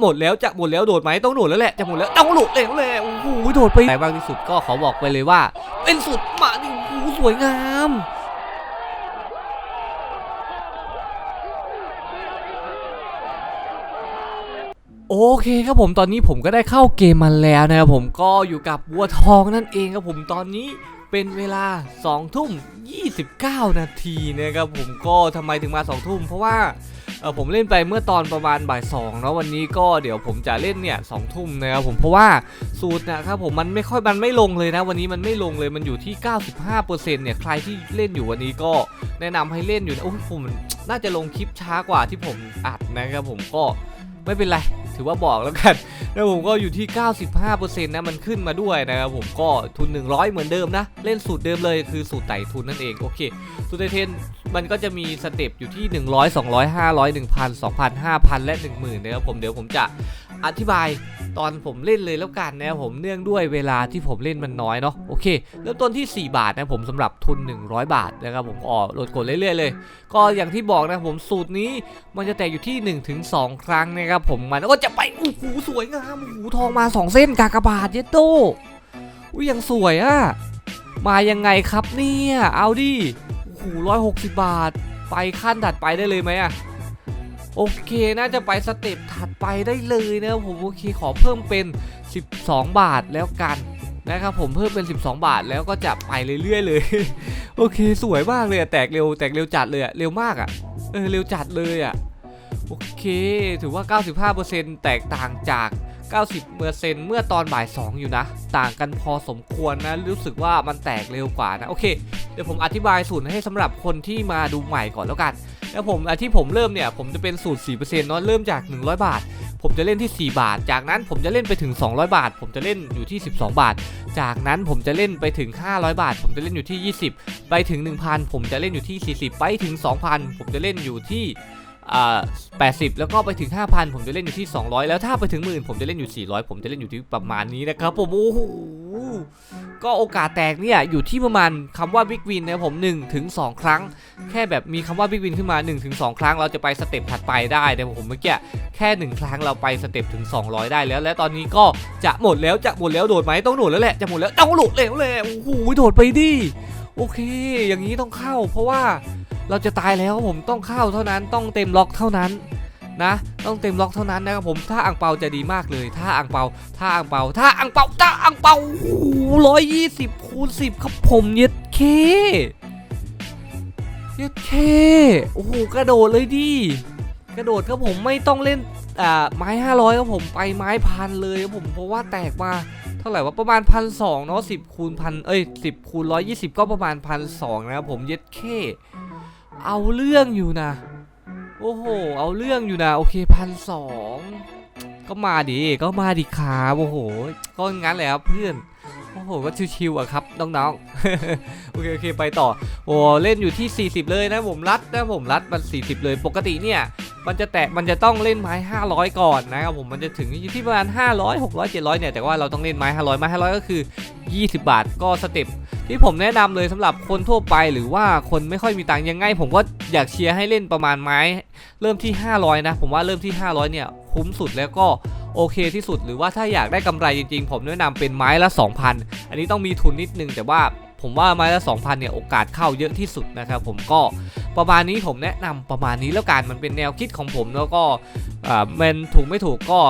หมดแล้วจะหมดแล้วโดดไหมต้องโดดแล้วแหละจะหมดแล้วต้องโดดแล้วแหละโอ้โหโดดไปไหนบ้างที่สุดก็ขอบอกไปเลยว่า เป็นสุดมาดิโอ้โหสวยงามโอเคครับผมตอนนี้ผมก็ได้เข้าเกมมาแล้วนะครับผมก็อยู่กับวัวทองนั่นเองครับผมตอนนี้เป็นเวลา2ทุ่ม29 นาทีนะครับผมก็ทำไมถึงมา2ทุ่มเพราะว่า เออผมเล่นไปเมื่อตอนประมาณบ่ายสองเนาะวันนี้ก็เดี๋ยวผมจะเล่นเนี่ยสองทุ่มนะครับผมเพราะว่าสูตรนะครับผมมันไม่ค่อยมันไม่ลงเลยนะวันนี้มันไม่ลงเลยมันอยู่ที่ 95%เนี่ยใครที่เล่นอยู่วันนี้ก็แนะนำให้เล่นอยู่นะโอ้ผมน่าจะลงคลิปช้ากว่าที่ผมอัดนะครับผมก็ไม่เป็นไร ถือว่าบอกแล้วกันแล้วผมก็อยู่ที่ 95%นะมันขึ้นมาด้วยนะครับผมก็ทุน 100 เหมือนเดิมนะ เล่นสูตรเดิมเลยคือสูตรไต่ทุนนั่นเองโอเค สูตรไต่เทนมันก็จะมีสเต็ปอยู่ที่ 100 200 500 1,000 2,000 5,000 และ 10,000นะครับผมเดี๋ยวผมจะ อธิบายตอนผมเล่นเลยแล้วกันนะผมเนื่องด้วยเวลาที่ผมเล่นมันน้อยเนาะโอเคเริ่มต้นที่ 4 บาทนะผมสำหรับทุน 100 บาทนะครับผมออโหลดกดเรื่อยๆเลย ก็อย่างที่บอกนะผมสูตรนี้มันจะแตกอยู่ที่1ถึง2ครั้งนะครับผมมันก็จะไปโอ้โหสวยงามโอ้โหทองมา 2 เส้นกากบาทเยดโตอุ้ยยังสวยอะมายังไงครับเนี่ยเอาดิโอ้โหร้อยหกสิบบาท ไปขั้นถัดไปได้เลยไหมอะ โอเคน่าจะไปสเต็ปถัดไปได้เลยนะครับผมโอเคขอเพิ่มเป็น 12 บาทแล้วกันนะครับผมเพิ่มเป็น 12 บาทแล้วก็จะไปเรื่อยๆเลย โอเคสวยมากเลยแตกเร็วแตกเร็วจัดเลยอะเร็วมากอะเออเร็วจัดเลยอะโอเค ถือว่า 95%แตกต่างจาก 90%เมื่อตอนบ่าย 2 อยู่นะ ต่างกันพอสมควรนะ รู้สึกว่ามันแตกเร็วกว่านะ โอเค เดี๋ยวผมอธิบายสูตรให้สำหรับคนที่มาดูใหม่ก่อนแล้วกัน แล้วผมที่ผมเริ่มเนี่ย ผมจะเป็นสูตร 4%เนาะเริ่มจาก 100 บาท ผมจะเล่นที่ 4 บาท จากนั้นผมจะเล่นไปถึง 200 บาท ผมจะเล่นอยู่ที่ 12 บาท จากนั้นผมจะเล่นไปถึง 500 บาท ผมจะเล่นอยู่ที่ 20 ไปถึง 1,000 ผมจะเล่นอยู่ที่ 40 ไปถึง 2,000 ผมจะเล่นอยู่ที่ 80 แล้วก็ไปถึง 5,000 ผมจะเล่นอยู่ที่ 200 แล้วถ้าไปถึงหมื่นผมจะเล่นอยู่ 400 ผมจะเล่นอยู่ที่ประมาณนี้นะครับผมโอ้โหก็โอกาสแตกเนี่ยอยู่ที่ประมาณคำว่าบิ๊กวินนะผม1ถึง2ครั้ง แค่แบบมีคำว่าบิ๊กวินขึ้นมา1ถึง2ครั้งเราจะไปสเต็ปถัดไปได้แต่ผมเมื่อกี้แค่ 1 ครั้งเราไปสเต็ปถึง 200 ได้แล้ว และตอนนี้ก็จะหมดแล้วจะหมดแล้วโดดไหมต้องโดดแล้วแหละจะหมดแล้วต้องโดดแล้วแหละโอ้โหโดดไปดิโอเค อย่างนี้ต้องเข้า เพราะว่า เราจะตายแล้วผมต้องเข้าเท่านั้นต้องเต็มล็อกเท่านั้นนะต้องเต็มล็อกเท่านั้นนะครับผมถ้าอังเปาจะดีมากเลยถ้าอังเปาถ้าอังเปาถ้าอังเปาถ้าอังเปาร้อยยี่สิบคูณสิบครับผมเย็ดเคเย็ดเคโอ้โหกระโดดเลยดิกระโดดครับผมไม่ต้องเล่นอ่าไม้500ครับผมไปไม้พันเลยครับผมเพราะว่าแตกมาเท่าไหร่ว่าประมาณพันสองเนาะสิบคูณพันเอ้ยสิบคูณร้อยยี่สิบก็ประมาณพันสองนะครับผมเย็ดเค เอาเรื่องอยู่นะ โอ้โห เอาเรื่องอยู่นะ โอเคพันสองก็มาดิ ก็มาดิครับโอ้โห ก็งั้นแหละครับเพื่อน อ้โหก็ชิวๆอะครับน้องๆ โอเคโอเคไปต่อ โอ้เล่นอยู่ที่ 40 เลยนะผมรัดนะผมรัดมัน 40 เลยปกติเนี่ยมันจะแตะมันจะต้องเล่นไม้ 500 ก่อนนะครับผมมันจะถึงอยู่ที่ประมาณ 500 600 700 เนี่ยแต่ว่าเราต้องเล่นไม้ 500 ไม้ 500 ก็คือ 20 บาทก็สเต็ปที่ผมแนะนำเลยสำหรับคนทั่วไปหรือว่าคนไม่ค่อยมีตังค์ยังไง ผมก็อยากเชียร์ให้เล่นประมาณไม้ เริ่มที่ 500 นะ ผมว่าเริ่มที่ 500 เนี่ยคุ้มสุดแล้วก็ โอเคที่สุดหรือว่าถ้าอยากได้กำไรจริงๆ ผมแนะนำเป็นไม้ละ 2,000 อันนี้ต้องมีทุนนิดนึงแต่ว่าผมว่าไม้ละ 2,000เนี่ยโอกาสเข้าเยอะที่สุดนะครับผมก็ประมาณนี้ผมแนะนำประมาณนี้แล้วกันมันเป็นแนวคิดของผมแล้วก็อ่ามันถูกไม่ถูกก็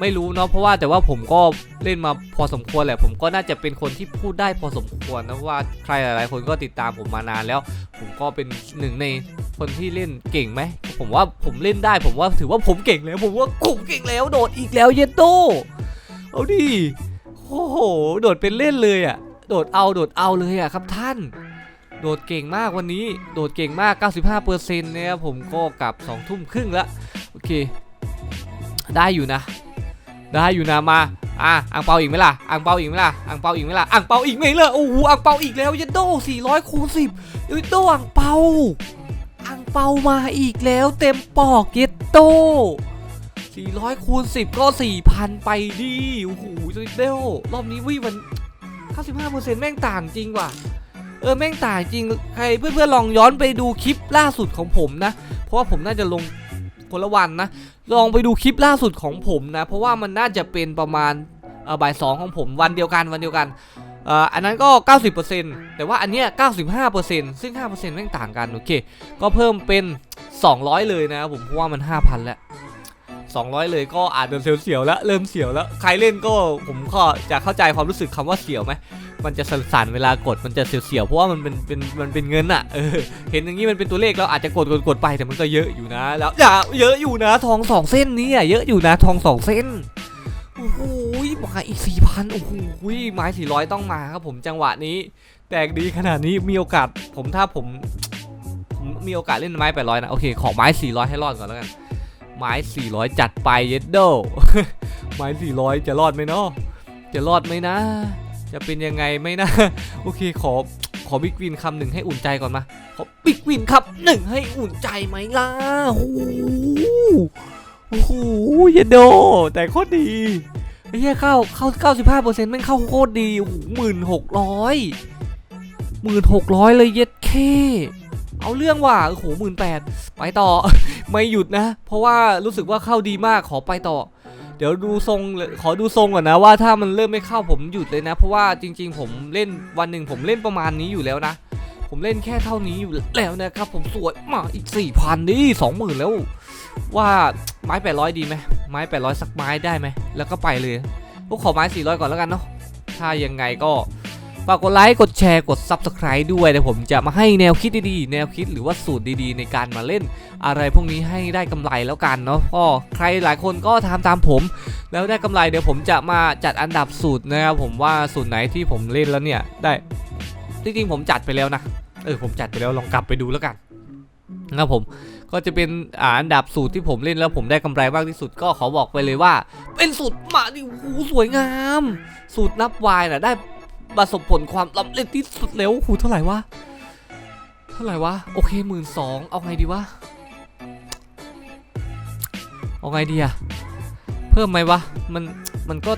ไม่รู้เนาะเพราะว่าแต่ว่าผมก็เล่นมาพอสมควรแหละ ผมก็น่าจะเป็นคนที่พูดได้พอสมควรนะว่าใครหลายๆ คนก็ติดตามผมมานานแล้ว ผมก็เป็นหนึ่งใน คนที่เล่นเก่งไหม ผมว่าผมเล่นได้ ผมว่าถือว่าผมเก่งแล้ว ผมว่าผมเก่งแล้วโดดอีกแล้วเยนโตเอาดิโอ้โห โดดเป็นเล่นเลยอะ่ะ โดดเอาโดดเอาเลยอะ่ะครับท่าน โดดเก่งมากวันนี้ โดดเก่งมาก 95%นะครับผมก็กลับ2ทุ่มครึ่งแล้วโอเค ได้อยู่นะ ได้อยู่นะมาอะอังเปาอีกไหมล่ะอังเปาอีกไหมล่ะอังเปาอีกไหมล่ะอังเปาอีกไหมล่ะโอ้โหอังเปาอีกแล้วยันโด400คูณ10ยันโดอังเปาอัง เปามาอีกแล้วเต็มปอกเย็ดโต400คูณ10 ก็ 4,000 ไปดิโอ้โหยันโดรอบนี้วิมัน 95%แม่งต่างจริงว่ะ เออ แม่งต่างจริง ใครเพื่อนๆลองย้อนไปดูคลิปล่าสุดของผมนะ เพราะว่าผมน่าจะลงคนละวันนะ ลองไปดูคลิปล่าสุดของผมนะ เพราะว่ามันน่าจะเป็นประมาณอ่อบ่ายสองของผมวันเดียวกันวันเดียวกัน อันนั้นก็ 90%แต่ว่าอันเนี้ย95%ซึ่ง 5%แม่งต่างกัน โอเค ก็เพิ่มเป็น 200 เลยนะครับผมเพราะว่ามัน 5,000 แล้ว 200 เลยก็อาจจะเสียวๆแล้ว เริ่มเสียวแล้ว ใครเล่นก็ผมก็จะเข้าใจความรู้สึกคำว่าเสียวไหมมันจะสั่นๆเวลากดมันจะเสียวๆเพราะว่ามันเป็นเป็นมันเป็นเงินอะเออเห็นอย่างนี้มันเป็นตัวเลขแล้วอาจจะกดกดกดไปแต่มันก็เยอะอยู่นะ แล้วอย่าเยอะอยู่นะทองสองเส้นนี้อะเยอะอยู่นะทองสองเส้น มาอีกสี่พันโอ้โหไม้สี่ร้อยต้องมาครับผมจังหวะนี้ แตกดีขนาดนี้มีโอกาสผมถ้าผมผมมีโอกาสเล่นไม้แปดร้อยนะโอเคขอไม้สี่ร้อยให้รอดก่อนแล้วกัน ไม้400จัดไปเยดโดไม้400จะรอดไหมเนาะจะรอดไหมนะ จะเป็นยังไงไหมนะ โอเคขอขอบิ๊กวินคำหนึ่งให้อุ่นใจก่อนมาขอบิ๊กวินคำหนึ่งให้อุ่นใจไหมล่ะโอ้โหโอ้โหเยดโดแต่โคตรดี ไอ้เหี้ยเข้าเข้า95%แม่งเข้าโคตรดีโอ้โหหมื่นหกร้อยหมื่นหกร้อยเลยเย็ดเคเอาเรื่องว่ะโอ้โหหมื่นแปดไปต่อ ไม่หยุดนะ เพราะว่ารู้สึกว่าเข้าดีมากขอไปต่อ เดี๋ยวดูทรงขอดูทรงก่อนนะว่าถ้ามันเริ่มไม่เข้าผมหยุดเลยนะ เพราะว่าจริง ๆ ผมเล่นวันหนึ่งผมเล่นประมาณนี้อยู่แล้วนะ ผมเล่นแค่เท่านี้อยู่แล้วนะครับ ผมสวยมาอีก4ี่พันนี่สองหมื่นแล้ว ว่าไม้800ดีไหม ไม้800 สักไม้ได้ไหม แล้วก็ไปเลยพวกขอไม้ 400 ก่อนแล้วกันเนาะ ถ้ายังไงก็ฝากกดไลค์ กดแชร์ กด Subscribe ด้วยเดี๋ยวผมจะมาให้แนวคิดดีๆ แนวคิดหรือว่าสูตรดีๆ ในการมาเล่น อะไรพวกนี้ให้ได้กำไรแล้วกันเนาะก็ใครหลายคนก็ทำตามผม แล้วได้กำไรเดี๋ยวผมจะมาจัดอันดับสูตรนะครับผมว่าสูตรไหนที่ผมเล่นแล้วเนี่ยได้จริงๆผมจัดไปแล้วนะ เออผมจัดไปแล้วลองกลับไปดูแล้วกันนะผม ก็จะเป็นอ่าอันดับสูตรที่ผมเล่นแล้วผมได้กำไรมากที่สุดก็ขอบอกไปเลยว่า เป็นสูตรมาดิโอ้โหสวยงาม สูตรนับวายนะได้ประสบผลความสำเร็จที่สุดแล้วหูเท่าไหร่วะเท่าไหร่วะโอเคหมื่นสองเอาไงดีวะเอาไงดีอะเพิ่มไหมวะมันมันก็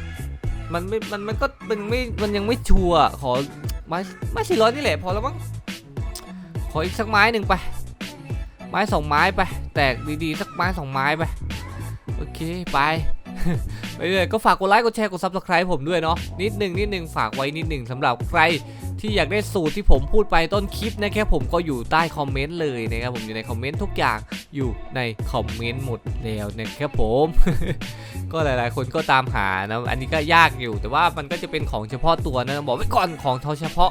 มันไม่ มัน มันก็มันไม่ มันยังไม่ชัวร์ขอไม้ไม้สี่ร้อยนี่แหละพอแล้วมั้ง ขออีกสักไม้หนึ่งไป ไม้สองไม้ไป แตกดีๆ สักไม้สองไม้ไป โอเค ไปไปเรื่อยก็ฝากกดไลค์กดแชร์กด subscribe ผมด้วยเนาะนิดหนึ่งนิดหนึ่งฝากไว้นิดหนึ่งสำหรับใครที่อยากได้สูตรที่ผมพูดไปต้นคลิปนะครับผมก็อยู่ใต้คอมเมนต์เลยนะครับผมอยู่ในคอมเมนต์ทุกอย่างอยู่ในคอมเมนต์หมดแล้วนะครับผม ก็หลายๆ คนก็ตามหานะอันนี้ก็ยากอยู่ แต่ว่ามันก็จะเป็นของเฉพาะตัวนะบอกไว้ก่อนของเฉพาะ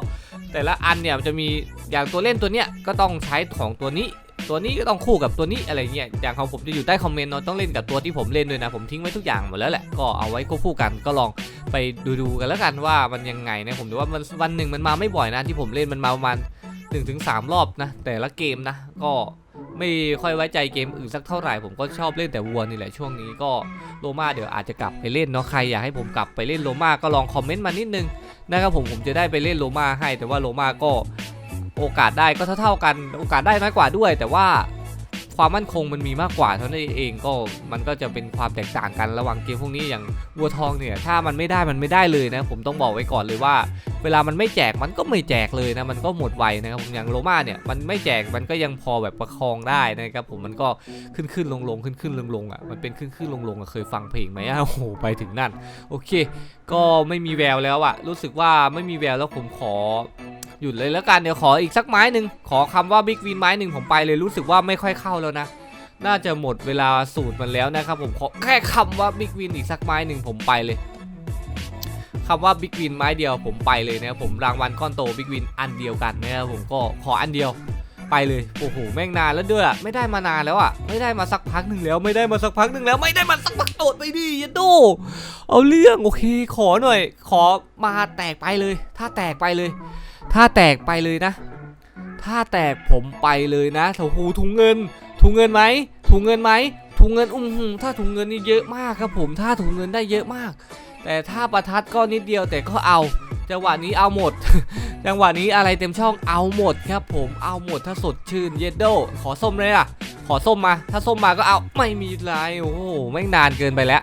แต่ละอันเนี่ยมันจะมีอย่างตัวเล่นตัวเนี้ยก็ต้องใช้ของตัวนี้ ตัวนี้ก็ต้องคู่กับตัวนี้อะไรเงี้ยอย่างของผมจะอยู่ใต้คอมเมนต์เนาะต้องเล่นกับตัวที่ผมเล่นด้วยนะผมทิ้งไว้ทุกอย่างหมดแล้วแหละก็เอาไว้ควบคู่กันก็ลองไปดูดูๆกันแล้วกันว่ามันยังไงนะผมดูว่ามันวันหนึ่งมันมาไม่บ่อยนะที่ผมเล่นมันมาประมาณ1-3ถึงสามรอบนะ แต่ละเกมนะ ก็ไม่ค่อยไว้ใจเกมอื่นสักเท่าไหร่ผมก็ชอบเล่นแต่วัวนี่แหละช่วงนี้ก็โลมาเดี๋ยวอาจจะกลับไปเล่นเนาะใครอยากให้ผมกลับไปเล่นโลมาก็ลองคอมเมนต์มานิดนึงนะครับผมผมจะได้ไปเล่นโลมาให้แต่ว่าโลมาก็ โอกาสได้ก็เท่า ๆกัน โอกาสได้น้อยกว่าด้วย แต่ว่าความมั่นคงมันมีมากกว่าเท่านั้นเองก็มันก็จะเป็นความแตกต่างกันระหว่างเกมพวกนี้อย่างวัวทองเนี่ยถ้ามันไม่ได้มันไม่ได้เลยนะ ผมต้องบอกไว้ก่อนเลยว่า เวลามันไม่แจกมันก็ไม่แจกเลยนะมันก็หมดไวนะครับผมอย่างโรม่าเนี่ยมันไม่แจกมันก็ยังพอแบบประคองได้นะครับผมมันก็ขึ้นขึ้นลงลงขึ้นขึ้นลงลงอะมันเป็นขึ้นขึ้นลงลงอะเคยฟังเพลงไหมอะโอ้โหไปถึงนั่นโอเค ก็ไม่มีแววแล้วอะรู้สึกว่าไม่มีแววแล้วผมขอ หยุดเลยแล้วกันเดี๋ยวขออีกสักไม้หนึ่งขอคำว่าบิ๊กวินไม้หนึ่งผมไปเลยรู้สึกว่าไม่ค่อยเข้าแล้วนะ น่าจะหมดเวลาสูตรมันแล้วนะครับผมขอแค่คำว่าบิ๊กวินอีกสักไม้หนึ่งผมไปเลยคำว่าบิ๊กวินไม้เดียวผมไปเลยนะครับผมรางวัลก้อนโตบิ๊กวินอันเดียวกันนะครับผมก็ขออันเดียวไปเลยโอ้โหแม่งนานแล้วด้วยอะไม่ได้มานานแล้วอะไม่ได้มาสักพักหนึ่งแล้วไม่ได้มาสักพักหนึ่งแล้วไม่ได้มาสักพักโดดไปดิยันโดเอาเรื่องโอเคขอหน่อย ขอมาแตกไปเลย ถ้าแตกไปเลย ถ้าแตกไปเลยนะ ถ้าแตกผมไปเลยนะโอ้โหถุงเงิน ถุงเงินไหมถุงเงินไหมถุงเงินอุ้มหถ้าถุงเงินนี่เยอะมากครับผม ถ้าถุงเงินได้เยอะมาก แต่ถ้าประทัดก็นิดเดียวแต่ก็เอา จังหวะนี้เอาหมด จังหวะนี้อะไรเต็มช่องเอาหมดครับผม เอาหมดถ้าสดชื่นเยดโดขอส้มเลยอะ ขอส้มมา ถ้าส้มมาก็เอา ไม่มีไร โอ้โหแม่นานเกินไปแล้ว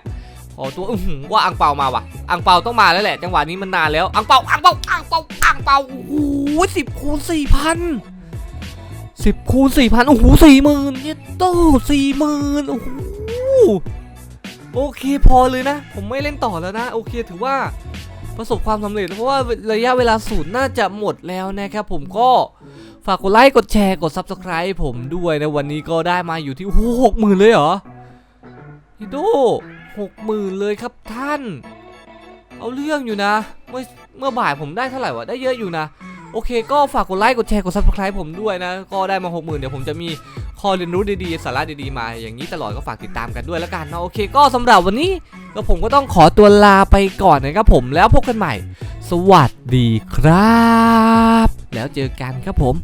ขอตัวอื้อหือว่าอังเปามาว่ะอังเปาต้องมาแล้วแหละ จังหวะนี้มันนานแล้วอังเปาอังเปาอังเปาอังเปาโอ้โหสิบคูณสี่พันสิบคูณสี่พันโอ้โหสี่หมื่นเยโต้สี่หมื่นโอ้โหโอเคพอเลยนะ ผมไม่เล่นต่อแล้วนะ โอเคถือว่าประสบความสำเร็จ เพราะว่าระยะเวลาศูนย์น่าจะหมดแล้วนะครับผมก็ฝากกดไลค์กดแชร์กด Subscribe ผมด้วยนะ วันนี้ก็ได้มาอยู่ที่หหกหมื่นเลยเหรอฮิโด หกหมื่นเลยครับท่าน เอาเรื่องอยู่นะ เมื่อเมื่อบ่ายผมได้เท่าไหร่วะ ได้เยอะอยู่นะ โอเค ก็ฝากกดไลค์ กดแชร์ กด Subscribe ผมด้วยนะ ก็ได้มา 60,000 เดี๋ยวผมจะมีข้อเรียนรู้ดีๆ สาระดีๆ มา อย่างนี้ตลอดก็ฝากติดตามกันด้วยแล้วกันนะโอเค ก็สำหรับวันนี้ก็ผมก็ต้องขอตัวลาไปก่อนนะครับผม แล้วพบกันใหม่ สวัสดีครับ แล้วเจอกันครับผม